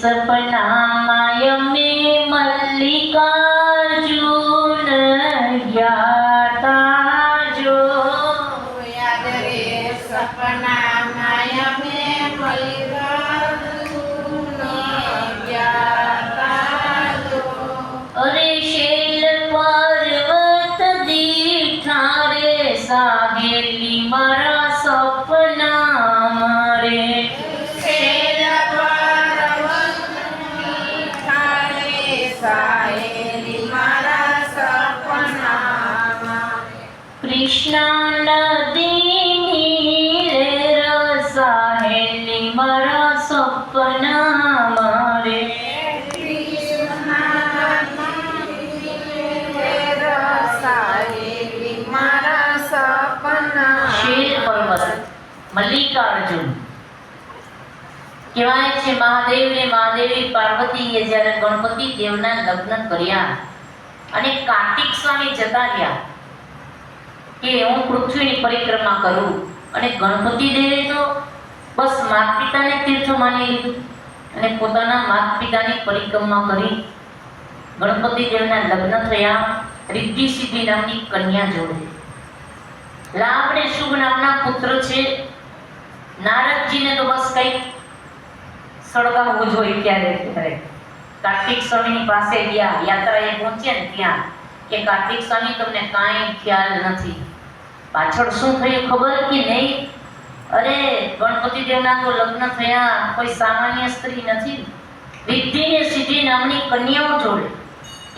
સપનામાં અમે મલ્લિકાર્જુન કૃષ્ણ નદીની રે મારા સપના રે પર્વત, મલ્લિકાર્જુન. કહેવાય છે મહાદેવ ને મહાદેવી પાર્વતીએ જ્યારે ગણપતિ દેવના લગ્ન કર્યા અને કાર્તિક સ્વામી જતા રહ્યા કે હું પૃથ્વીની પરિક્રમા કરું. અને ગણપતિ દેવે તો બસ માતા પિતાને તીર્થ માની લીધું અને પોતાના માતા પિતાની પરિક્રમા કરી. ગણપતિ દેવના લગ્ન થયા, રિદ્ધિ સિદ્ધિ નામની કન્યા જોડે. લાભ ને શુભ નામના પુત્ર છે. નારદજીને તો બસ કંઈક સળગાવવું જોઈએ ત્યારે ક્યારે. કાર્તિક સ્વામીની પાસે ગયા, યાત્રાએ પહોંચ્યા ને ત્યાં, કે કાર્તિક સ્વામી, તમને કાંઈ ખ્યાલ નથી. પાછળ શું થયું ખબર કે નહીં? અરે, ગણપતિ દેવના તો લગ્ન થયા. કોઈ સામાન્ય સ્ત્રી નથી. રિદ્ધિ ને સિદ્ધિ નામની કન્યાઓ જોડે.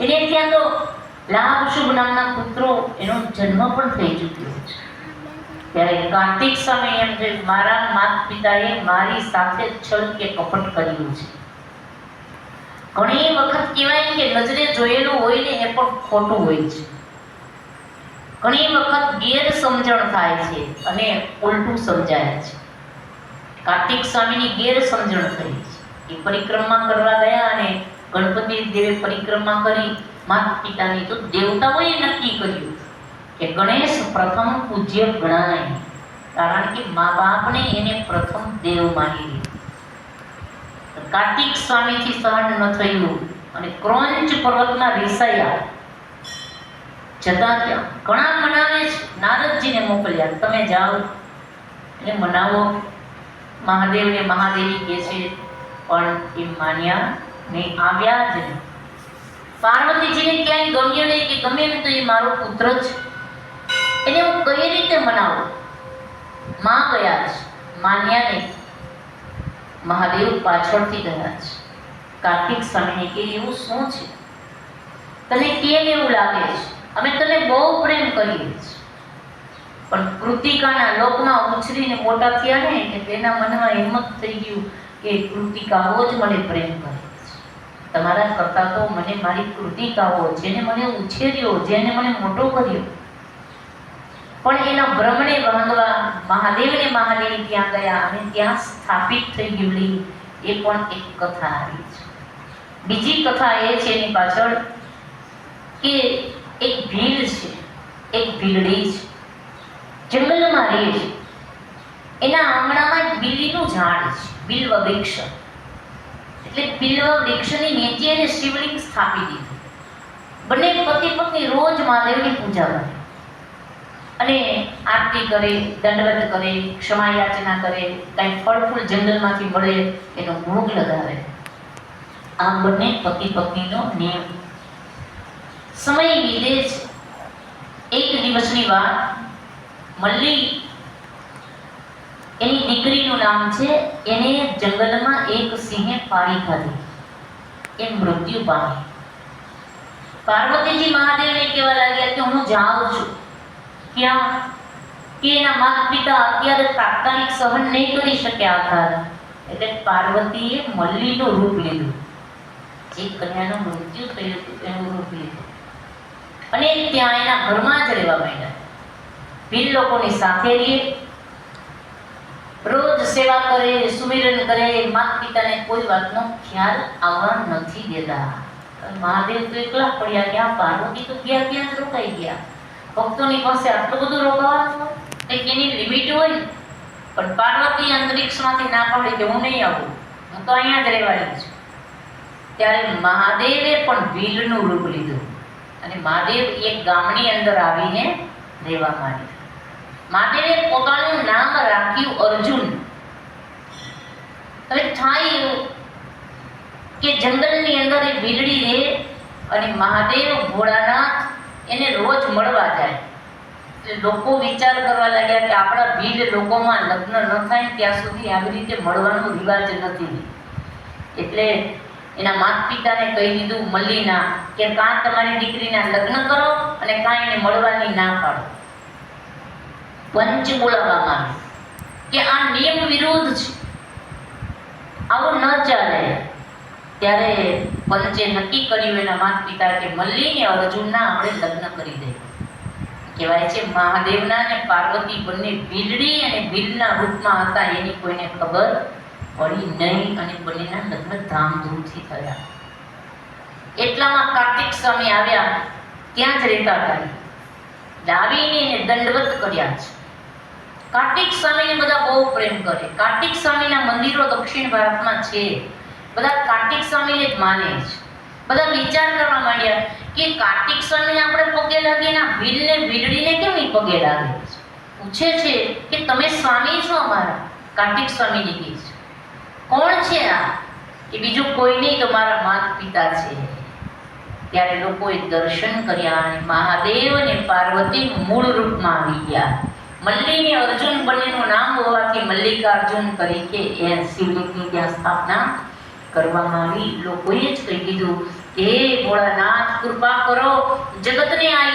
એને ત્યાં તો લાભ શુભ નામના પુત્રો એનો જન્મ પણ થઈ ચૂક્યો છે. ત્યારે કાર્તિક સામે એમ છે મારા માતા પિતાએ મારી સાથે છળ કે કપટ કર્યું છે. ઘણી વખત કહેવાય કે નજરે જોયેલું હોય ને એ પણ ખોટું હોય છે. ઘણી વખત ગેર સમજણ થાય છે અને ઉલટું સમજાય છે. કાર્તિક સ્વામીની ગેર સમજણ થઈ છે. એ પરિક્રમા કરવા ગયા અને ગણપતિ દેવે પરિક્રમા કરી. માતા પિતાની તો દેવતાઓએ નક્કી કર્યું કે ગણેશ પ્રથમ પૂજ્ય ગણાય. કારણ કે મા બાપને એને પ્રથમ દેવ માની લીધું. કાર્તિક સ્વામીથી સહન ન થયું અને ક્રોંચ પર્વતમાં રીસાયા જતા ત્યાં ઘણા મનાવે છે. નારદજીને મોકલ્યા. તમે જાઓ. એટલે મનાવો. મહાદેવને મહાદેવી કહે છે, પણ એ માન્યા ને આવ્યા જ નહીં. પાર્વતીજીને ક્યાંય ગમ્યું નહીં કે ગમે એમ તો એ મારો પુત્ર જ. એને હું કઈ રીતે મનાવું? માં ગયા છે માન્યા નહીં. મહાદેવ પાછળથી ગયા છે કાર્તિક સ્વામીને કે, એવું શું છે? તને કેમ એવું લાગે છે? અમે તને બહુ પ્રેમ કરીએ છીએ. પણ કૃતિકાના લોકમાં ઉછરીને મોટા થયા ને એટલે તેના મનમાં હિંમત થઈ ગયું કે કૃતિકાઓ જ મને પ્રેમ કરે છે. તમારા કરતાં તો મને મારી કૃતિકાઓ, જેને મને ઉછેર્યો, જેને મને મોટો કર્યો. પણ એના ભ્રમને ભાંગવા મહાદેવને મહાદેવી ત્યાં ગયા અને ત્યાં સ્થાપિત થઈ ગયેલી એ પણ એક કથા આવી છે. બીજી કથા એ છે એની પાછળ કે એક ભીલ છે, એક ભીલડી છે, જંગલમાં રહે છે. એના આંગણામાં એક બીલીનું ઝાડ છે બિલ્વ વૃક્ષ એટલે બિલ્વ વૃક્ષની નીચે એને શિવલિંગ સ્થાપી દીધું. બંને પતિ પત્ની રોજ મહાદેવની પૂજા કરે. અને આરતી કરે, દંડવત કરે ક્ષમા યાચના કરે, કાંઈ ફળ ફૂલ જંગલમાંથી મળે, એનો ભોગ લગાવે. આ બંને પતિ પત્નીનો નિયમ સમય વીતે જ એક દિવસની વાત. મલ્લી એની દીકરીનું નામ છે. એને જંગલમાં એક સિંહે પાડી ખાધી. એ મૃત્યુ પામી. પાર્વતીજી મહાદેવને કહેવા લાગ્યા કે હું જાઉં છું. ક્યાં? કે એના માતા પિતા અત્યારે તાત્કાલિક સહન નહીં કરી શક્યા હતા એટલે પાર્વતીએ મલ્લીનું રૂપ લીધું. જે કન્યાનું મૃત્યુ થયું હતું, એનું રૂપ લીધું. અને ત્યાં એના ઘરમાં જ રહેવા માંડ્યા. ભીલ લોકોની સાથે રહે રોજ સેવા કરે, સુમિરન કરે માતા પિતાને કોઈ વાતનો ખ્યાલ આવવા નથી દેતા. મહાદેવ તો એકલા પડ્યા ગયા, પાર્વતી તો ગયા ક્યાં જ રોકાઈ ગયા. ભક્તોની પાસે આટલું બધું રોકાવાનું કંઈક એની લિમિટ હોય. પણ પાર્વતી અંતરિક્ષમાંથી ના પાડી કે હું નહીં આવું? હું તો અહીંયા જ રહેવાની છું. ત્યારે મહાદેવે પણ ભીલનું રૂપ લીધું. અને મહાદેવ એક ગામની અંદર આવીને રહેવા માંડ્યા મહાદેવે પોતાનું નામ રાખ્યું અર્જુન. હવે થાય એવું કે જંગલની અંદર એ વીજળી રહે અને મહાદેવ ભોળાનાથ એને રોજ મળવા જાય. એટલે લોકો વિચાર કરવા લાગ્યા કે આપણા ભીડ લોકોમાં લગ્ન ન થાય ત્યાં સુધી આવી રીતે મળવાનો રિવાજ નથી. એટલે એના માતા પિતાને કહી દીધું, મલ્લીના, કે કાં તમારી દીકરીના લગ્ન કરો અને કાં એને મળવાની ના પાડો. પંચ બોલાવવામાં કે આ નિયમ વિરુદ્ધ છે. આવું ન ચાલે. ત્યારે પંચે નક્કી કર્યું એના માતા પિતા કે મલ્લીને અર્જુનના આપણે લગ્ન કરી દઈએ કહેવાય છે, મહાદેવના અને પાર્વતી બંને ભીલડી અને ભીલના રૂપમાં હતા, એની કોઈને ખબર પડી નહીં અને બંનેના લગ્ન ધામધૂમથી થયા એટલામાં કાર્તિક સ્વામી આવ્યા, ત્યાં જ રહેતા હતા. એને દંડવત કર્યા છે. કાર્તિક સ્વામીને બધા બહુ પ્રેમ કરે. કાર્તિક સ્વામીના મંદિરો દક્ષિણ ભારતમાં છે. બધા કાર્તિક સ્વામીને જ માને છે. બધા વિચાર કરવા માંડ્યા કે કાર્તિક સ્વામીને આપણે પગે લાગીએ ના ભીલને ભીલડીને કેમ નહીં પગે લાગે પૂછે છે કે તમે સ્વામી છો અમારા? કાર્તિક સ્વામીની છે. કોણ છે આ? કે બીજું કોઈ નહીં, તો માતા પિતા છે. ત્યારે લોકોએ દર્શન કર્યા અને મહાદેવ અને પાર્વતી મૂળ રૂપમાં આવી ગયા. મલ્લીને અર્જુન બંનેનું નામ હોવાથી મલ્લિકાર્જુન તરીકે એ શિવલિંગની ત્યાં સ્થાપના કરવામાં આવી. લોકોએ જ કહી દીધું હે ભોળાનાથ, કૃપા કરો, જગતને આ